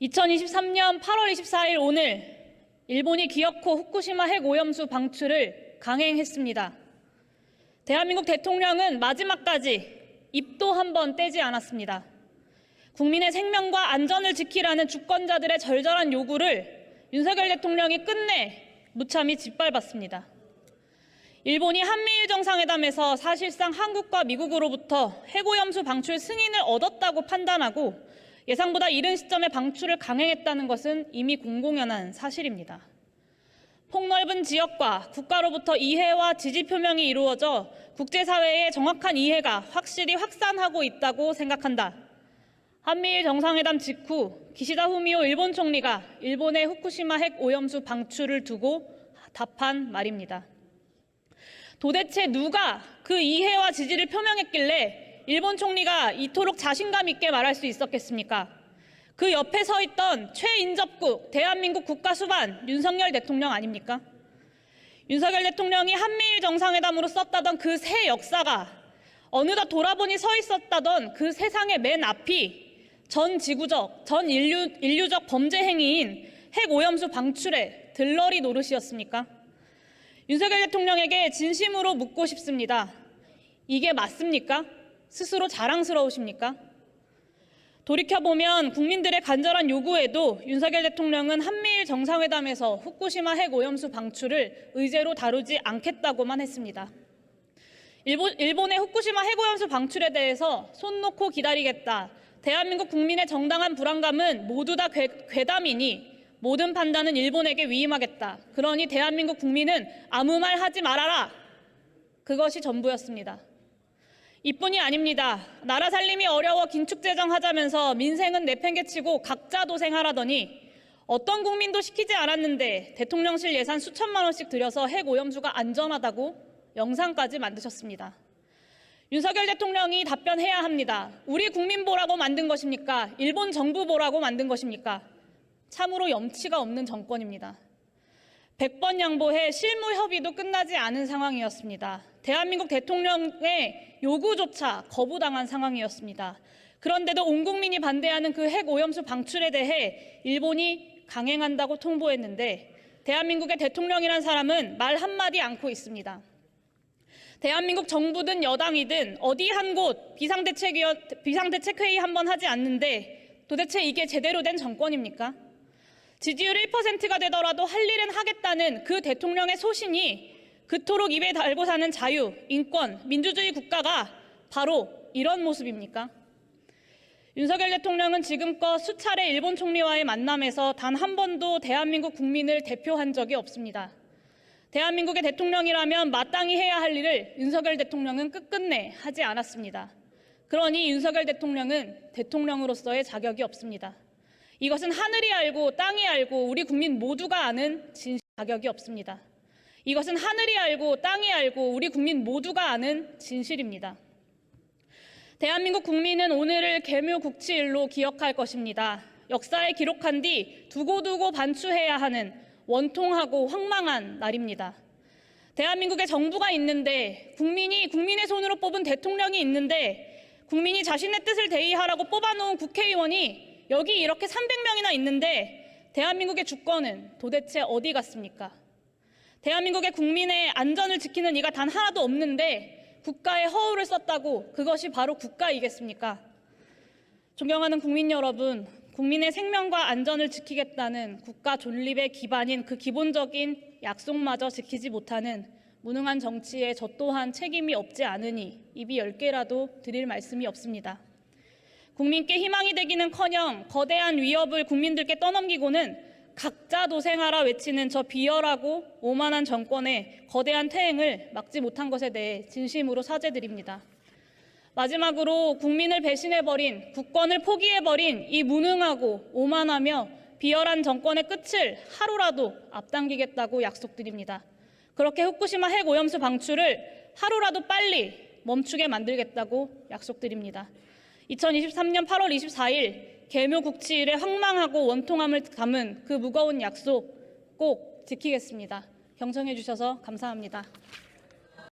2023년 8월 24일 오늘 일본이 기어코 후쿠시마 핵 오염수 방출을 강행했습니다. 대한민국 대통령은 마지막까지 입도 한 번 떼지 않았습니다. 국민의 생명과 안전을 지키라는 주권자들의 절절한 요구를 윤석열 대통령이 끝내 무참히 짓밟았습니다. 일본이 한미일 정상회담에서 사실상 한국과 미국으로부터 핵오염수 방출 승인을 얻었다고 판단하고 예상보다 이른 시점에 방출을 강행했다는 것은 이미 공공연한 사실입니다. 폭넓은 지역과 국가로부터 이해와 지지 표명이 이루어져 국제사회의 정확한 이해가 확실히 확산하고 있다고 생각한다. 한미일 정상회담 직후 기시다 후미오 일본 총리가 일본의 후쿠시마 핵 오염수 방출을 두고 답한 말입니다. 도대체 누가 그 이해와 지지를 표명했길래 일본 총리가 이토록 자신감 있게 말할 수 있었겠습니까? 그 옆에 서 있던 최인접국 대한민국 국가수반 윤석열 대통령 아닙니까? 윤석열 대통령이 한미일 정상회담으로 썼다던 그 새 역사가 어느덧 돌아보니 서 있었다던 그 세상의 맨 앞이 전 지구적, 전 인류, 인류적 범죄 행위인 핵 오염수 방출의 들러리 노릇이었습니까? 윤석열 대통령에게 진심으로 묻고 싶습니다. 이게 맞습니까? 스스로 자랑스러우십니까? 돌이켜보면 국민들의 간절한 요구에도 윤석열 대통령은 한미일 정상회담에서 후쿠시마 핵 오염수 방출을 의제로 다루지 않겠다고만 했습니다. 일본, 일본 의 후쿠시마 핵 오염수 방출에 대해서 손 놓고 기다리겠다. 대한민국 국민의 정당한 불안감은 모두 다 괴, 괴담이니 모든 판단은 일본에게 위임하겠다. 그러니 대한민국 국민은 아무 말 하지 말아라. 그것이 전부였습니다. 이뿐이 아닙니다. 나라 살림이 어려워 긴축재정 하자면서 민생은 내팽개치고 각자 도생하라더니 어떤 국민도 시키지 않았는데 대통령실 예산 수천만 원씩 들여서 핵 오염수가 안전하다고 영상까지 만드셨습니다. 윤석열 대통령이 답변해야 합니다. 우리 국민 보라고 만든 것입니까? 일본 정부 보라고 만든 것입니까? 참으로 염치가 없는 정권입니다. 100번 양보해 실무 협의도 끝나지 않은 상황이었습니다. 대한민국 대통령의 요구조차 거부당한 상황이었습니다. 그런데도 온 국민이 반대하는 그 핵 오염수 방출에 대해 일본이 강행한다고 통보했는데 대한민국의 대통령이란 사람은 말 한마디 않고 있습니다. 대한민국 정부든 여당이든 어디 한 곳 비상대책 회의 한 번 하지 않는데 도대체 이게 제대로 된 정권입니까? 지지율 1%가 되더라도 할 일은 하겠다는 그 대통령의 소신이 그토록 입에 달고 사는 자유, 인권, 민주주의 국가가 바로 이런 모습입니까? 윤석열 대통령은 지금껏 수차례 일본 총리와의 만남에서 단 한 번도 대한민국 국민을 대표한 적이 없습니다. 대한민국의 대통령이라면 마땅히 해야 할 일을 윤석열 대통령은 끝끝내 하지 않았습니다. 그러니 윤석열 대통령은 대통령으로서의 자격이 없습니다. 이것은 하늘이 알고 땅이 알고 우리 국민 모두가 아는 진실 자격이 없습니다. 이것은 하늘이 알고 땅이 알고 우리 국민 모두가 아는 진실입니다. 대한민국 국민은 오늘을 개묘국치일로 기억할 것입니다. 역사에 기록한 뒤 두고두고 반추해야 하는 원통하고 황망한 날입니다. 대한민국에 정부가 있는데 국민이 국민의 손으로 뽑은 대통령이 있는데 국민이 자신의 뜻을 대의하라고 뽑아놓은 국회의원이 여기 이렇게 300명이나 있는데 대한민국의 주권은 도대체 어디 갔습니까? 대한민국의 국민의 안전을 지키는 이가 단 하나도 없는데 국가의 허울을 썼다고 그것이 바로 국가이겠습니까? 존경하는 국민 여러분, 국민의 생명과 안전을 지키겠다는 국가 존립의 기반인 그 기본적인 약속마저 지키지 못하는 무능한 정치에 저 또한 책임이 없지 않으니 입이 열 개라도 드릴 말씀이 없습니다. 국민께 희망이 되기는커녕 거대한 위협을 국민들께 떠넘기고는 각자 도생하라 외치는 저 비열하고 오만한 정권의 거대한 퇴행을 막지 못한 것에 대해 진심으로 사죄드립니다. 마지막으로 국민을 배신해버린 국권을 포기해버린 이 무능하고 오만하며 비열한 정권의 끝을 하루라도 앞당기겠다고 약속드립니다. 그렇게 후쿠시마 핵 오염수 방출을 하루라도 빨리 멈추게 만들겠다고 약속드립니다. 2023년 8월 24일 개묘 국치일의 황망하고 원통함을 담은 그 무거운 약속 꼭 지키겠습니다. 경청해 주셔서 감사합니다.